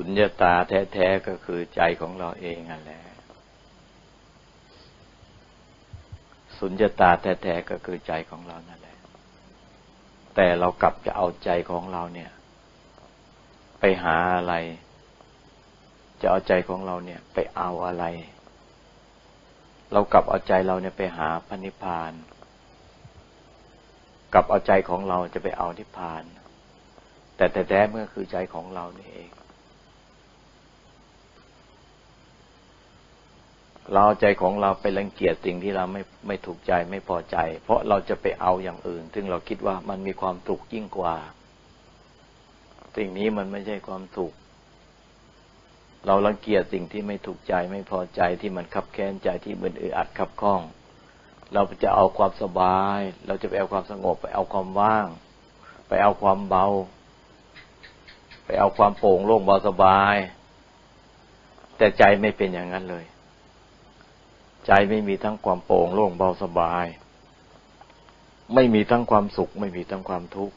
ุญญตาแท้ๆก็คือใจของเราเองนั่นแหละสุญญตาแท้ๆก็คือใจของเรานั่นแหละ แต่เรากลับจะเอาใจของเราเนี่ย ไปหาอะไร จะเอาใจของเราเนี่ย ไปเอาอะไร เรากลับเอาใจเราเนี่ยไปหาพระนิพพานกับเอาใจของเราจะไปเอานิพพาน แต่แต่แท้เมื่อคือใจของเรานี่เอง เราใจของเราไปรังเกียจสิ่งที่เราไม่ไม่ถูกใจไม่พอใจ เพราะเราจะไปเอาอย่างอื่น ซึ่งเราคิดว่ามันมีความถูกยิ่งกว่า สิ่งนี้มันไม่ใช่ความถูกเรารังเกียจสิ่งที่ไม่ถูกใจไม่พอใจที่มันขับแค้นใจที่มันอึดอัดขับข้อง เราจะเอาความสบาย เราจะไปเอาความสงบไปเอาความว่าง ไปเอาความเบา ไปเอาความโปร่งโล่งเบาสบาย แต่ใจไม่เป็นอย่างนั้นเลย ใจไม่มีทั้งความโปร่งโล่งเบาสบาย ไม่มีทั้งความสุข ไม่มีทั้งความทุกข์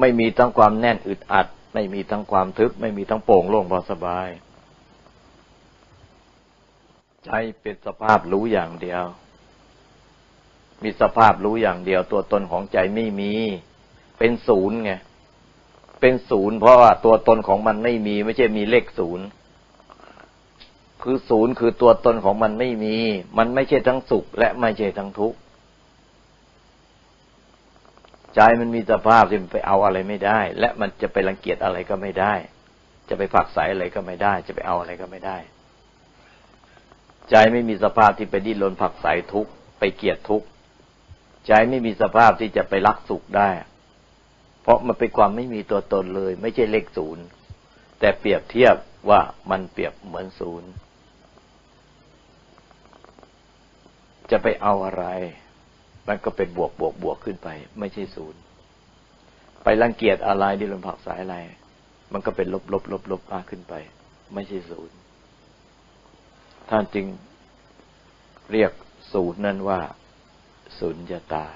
ไม่มีทั้งความแน่นอึดอัด ไม่มีทั้งความทึบ ไม่มีทั้งโปร่งโล่งเบาสบาย ใจเป็นสภาพรู้อย่างเดียว มีสภาพรู้อย่างเดียว ตัวตนของใจไม่มี เป็นศูนย์ไง เป็นศูนย์เพราะว่าตัวตนของมันไม่มี ไม่ใช่มีเลขศูนย์ คือศูนย์คือตัวตนของมันไม่มี มันไม่ใช่ทั้งสุข และไม่ใช่ทั้งทุกข์ใจมันมีสภาพที่มันไปเอาอะไรไม่ได้ และมันจะไปรังเกียจอะไรก็ไม่ได้ จะไปผักใสอะไรก็ไม่ได้ จะไปเอาอะไรก็ไม่ได้ ใจไม่มีสภาพที่ไปดิ้นรนผักใสทุกข์ไปเกียดทุกข์ใจไม่มีสภาพที่จะไปรักสุขได้ เพราะมันเป็นความไม่มีตัวตนเลย ไม่ใช่เลขศูนย์แต่เปรียบเทียบว่ามันเปรียบเหมือนศูนย์ จะไปเอาอะไร มันก็เป็นบวกบวกบวกขึ้นไป ไม่ใช่ศูนย์ ไปรังเกียจอะไรดิลมผักสายอะไร มันก็เป็นลบลบลบลบมากขึ้นไป ไม่ใช่ศูนย์ ท่านจึงเรียกศูนย์นั้นว่าสุญญาตา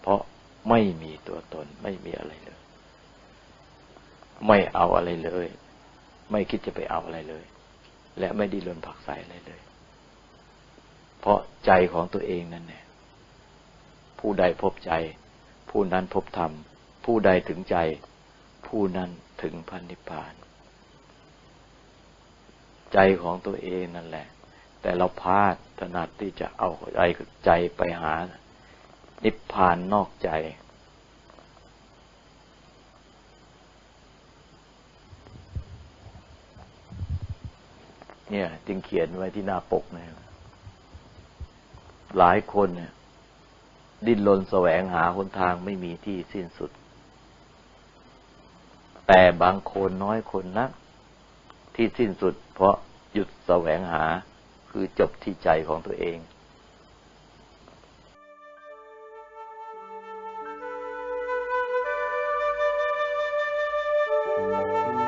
เพราะไม่มีตัวตนไม่มีอะไรเลย ไม่เอาอะไรเลย ไม่คิดจะไปเอาอะไรเลย และไม่ดิ้นรนผักใส่อะไรเลย เพราะใจของตัวเองนั่นแหละผู้ใดพบใจ ผู้นั้นพบธรรม ผู้ใดถึงใจ ผู้นั้นถึงพันนิพพาน ใจของตัวเองนั่นแหละ แต่เราพลาดถนัดที่จะเอาใจใจไปหา นิพพานนอกใจเนี่ย จึงเขียนไว้ที่หน้าปกนะ หลายคนเนี่ย ดิ้นรนแสวงหาหนทางไม่มีที่สิ้นสุด แต่บางคนน้อยคนนะักที่สิ้นสุด เพราะหยุดแสวงหาคือจบที่ใจของตัวเองうん。